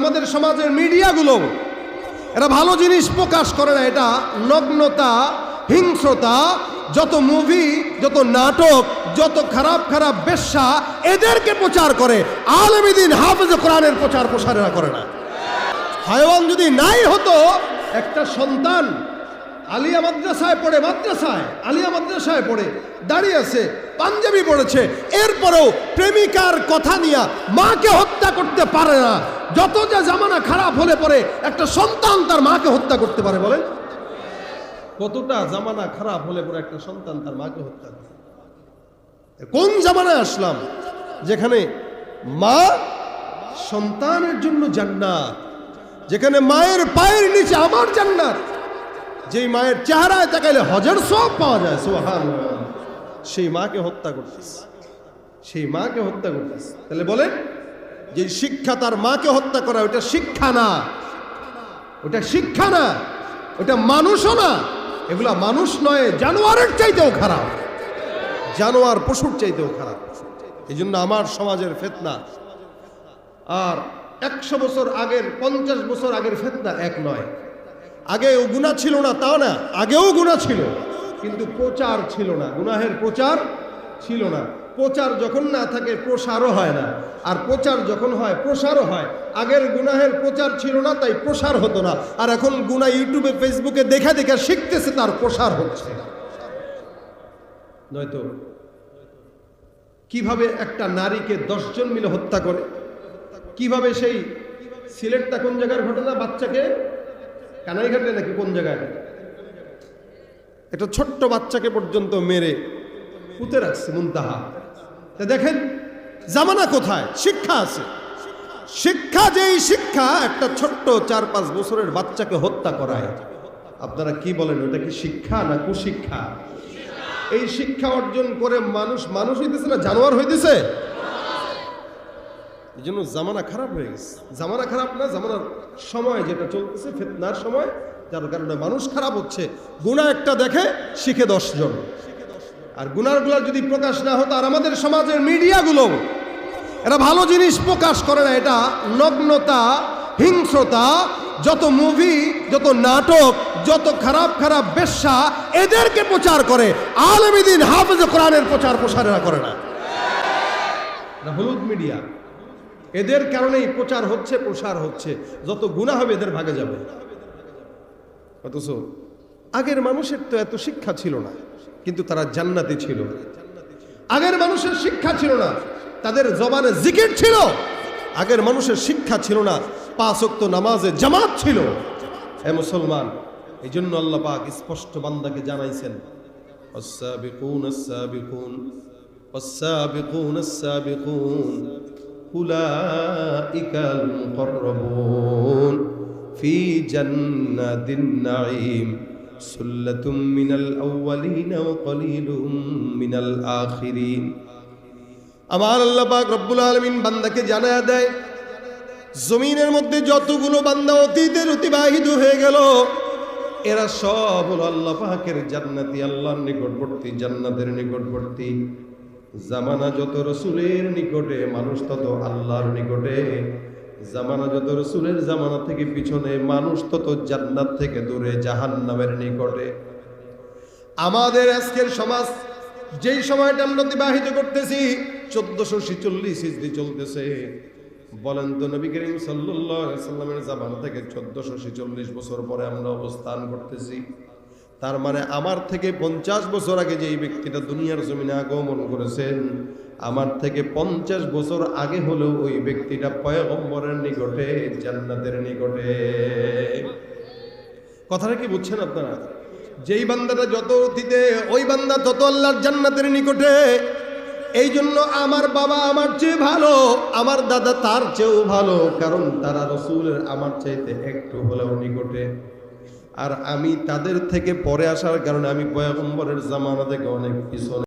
আমাদের সমাজের মিডিয়াগুলো, এরা ভালো জিনিস প্রকাশ করে না, এটা নগ্নতা, হিংস্রতা, যত মুভি যত নাটক, যত খারাপ খারাপ বেশ্যা, এদেরকে প্রচার করে। আলমিদিন হাফেজ কোরআনের প্রচার প্রসারেরা করে না। হায়ওয়ান যদি নাই হতো, একটা সন্তান আলিয়া মাদ্রাসায় পড়ে, মাদ্রাসায়, আলিয়া মাদ্রাসায় পড়ে, দাঁড়িয়ে আছে পাঞ্জাবি পড়েছে। এরপরেও প্রেমিকার কথা নিয়ে মাকে হত্যা করতে পারে না। যত যা জামানা খারাপ হলে পরে একটা সন্তান তার মাকে হত্যা করতে পারে, বলেন। কতটা জামানা খারাপ হলে পরে একটা সন্তান তার মাকে হত্যা করে। কোন জামানায় আসলাম? যেখানে মা সন্তানের জন্য জান্নাত। যেখানে মায়ের পায়ের নিচে আমার জান্নাত। যেই মায়ের চেহারায় তাকাইলে হজার সব পাওয়া যায় সোহান সেই মাকে হত্যা করতেছে। সেই মাকে হত্যা করতেছে। তাহলে বলেন, যে শিক্ষা তার মাকে হত্যা করা, ওটা শিক্ষা না। ওটা শিক্ষা না, ওটা মানুষও না। এগুলা মানুষ নয়, জানোয়ারের চাইতেও খারাপ। জানোয়ার পশুর চাইতেও খারাপ। এই জন্য আমার সমাজের ফেতনা। আর একশো বছর আগের, পঞ্চাশ বছর আগের ফেতনা এক নয়। আগেও গুণা ছিল না, তাও না। আগেও গুণা ছিল। কিন্তু প্রচার ছিল না, গুনাহের প্রচার ছিল না। প্রচার যখন না থাকে, প্রসারও হয় না। আর প্রচার যখন হয়, প্রসারও হয়। আগের গুনাহের প্রচার ছিল না, তাই প্রসার হতো না। আর এখন গুণা ইউটিউবে ফেসবুকে দেখা দেখা শিখতেছে, তার প্রসার হচ্ছে। নয়তো কীভাবে একটা নারীকে দশজন মিলে হত্যা করে? কীভাবে সেই সিলেটটা কোন জায়গার ঘটনা? বাচ্চাকে? কানাইঘাটে নাকি কোন জায়গায়? একটা ছোট্ট বাচ্চাকে পর্যন্ত মেরে পুঁতে রাখছে মুন্তাহা। তা দেখেন, জামানা কোথায়? শিক্ষা আছে। শিক্ষা যেই শিক্ষা, একটা ছোট্ট চার পাঁচ বছরের বাচ্চাকে হত্যা করায় আপনারা কি বলেন, ওটা কি শিক্ষা না কুশিক্ষা? এই শিক্ষা অর্জন করে মানুষ মানুষ হইতেছে না জানোয়ার হইতেছে? এই জন্য জামানা খারাপ হয়ে গেছে। জামানা খারাপ না, জামানার সময় যেটা চলতেছে, ফেতনার সময় যার কারণে মানুষ খারাপ হচ্ছে। গুণা একটা দেখে শিখে দশজন আর গুনারগুলো যদি প্রকাশ না হতো, আর আমাদের সমাজের মিডিয়াগুলো, এরা ভালো জিনিস প্রকাশ করে না, এটা নগ্নতা, হিংস্রতা, যত মুভি যত নাটক, যত খারাপ খারাপ বেশ্যা, এদেরকে প্রচার করে। আলমিদিন হাফেজ কোরআনের প্রচার প্রসারেরা করে না। হলুদ মিডিয়া। এদের কারণেই প্রচার হচ্ছে, প্রসার হচ্ছে। যত গুণা হবে, এদের ভাগে যাবে। অথচ আগের মানুষের তো এত শিক্ষা ছিল না কিন্তু তারা জান্নাতি ছিল আগের মানুষের শিক্ষা ছিল না তাদের জবানে জিকির ছিল আগের মানুষের শিক্ষা ছিল না পাঁচক্ত নামাজে জামাত ছিল এ মুসলমান এই জন্য আল্লাহ পাক স্পষ্ট বান্দাকে জানাইছেন السابقون السابقون والسابقون السابقون أولئك المقربون في جنات النعيم سلة من الأولين وقليل من الآخرين আমার আল্লাহ পাক রব্বুল আলমিন বান্দাকে জানায়া দেয় জমিনের মধ্যে যতগুলো বান্দা অতীতের অতিবাহিত হয়ে গেল এরা সব হলো আল্লাহ পাকের জান্নাতি আল্লাহর নিকটবর্তী জান্নাতের নিকটবর্তী জামানা যত রসুলের নিকটে মানুষ তত আল্লাহর নিকটে জামানা যত রসুলের জামানা থেকে পিছনে, মানুষ তত জান্নাত থেকে দূরে, জাহান্নামের নিকটে। আমাদের আজকের সমাজ, যেই সময়টা আমরা অতিবাহিত করতেছি, চোদ্দশো ছিচল্লিশ ইসদি চলতেছে। বলেন তো নবী করিম সাল্লামের জামান থেকে চোদ্দশো ছিচল্লিশ বছর পরে আমরা অবস্থান করতেছি। তার মানে আমার থেকে পঞ্চাশ বছর আগে যেই ব্যক্তিটা দুনিয়ার জমিনে আগমন করেছেন, আমার থেকে পঞ্চাশ বছর আগে হলেও ওই ব্যক্তিটা পয়গম্বরের নিকটে, জান্নাতের নিকটে। কথাটা কি বুঝছেন আপনারা? যেই বান্দাটা যত অতীতে, ওই বান্দা তত আল্লাহর জান্নাতের নিকটে। এই জন্য আমার বাবা আমার চেয়ে ভালো, আমার দাদা তার চেয়েও ভালো, কারণ তারা রসুলের আমার চাইতে একটু হলেও নিকটে। আর আমি তাদের থেকে পরে আসার কারণে আমি পয়গম্বরের জামানা থেকে অনেক পিছনে